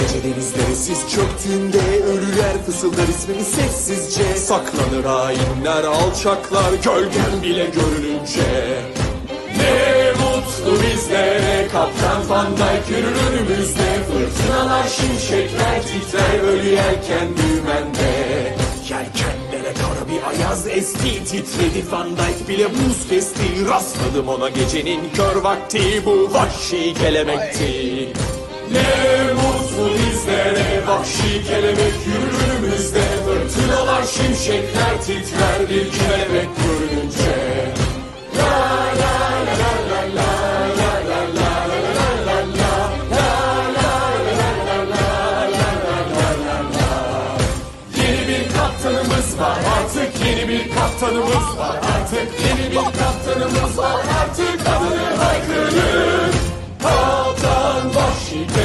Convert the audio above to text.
Gece denizlere sis çöktüğünde Ölüler fısıldar ismini sessizce. Saklanır hainler alçaklar Gölgen bile görününce Ne mutlu bizlere Kaptan Van yürür önümüzde. Fırtınalar şimşekler titrer Ölü yelken düğmende Yelkenlere kara bir ayaz esti Titredi Van Dijk bile buz kesti. Rastladım ona gecenin kör vakti Bu vahşi kelemekti Ne mutlu Vahşi kelebek yürür önümüzde Fırtınalar şimşekler titrer Bir kelebek görününce Yeni bir kaptanımız var artık yeni bir kaptanımız var artık yeni bir kaptanımız var artık adını haykırın Kaptan kelebek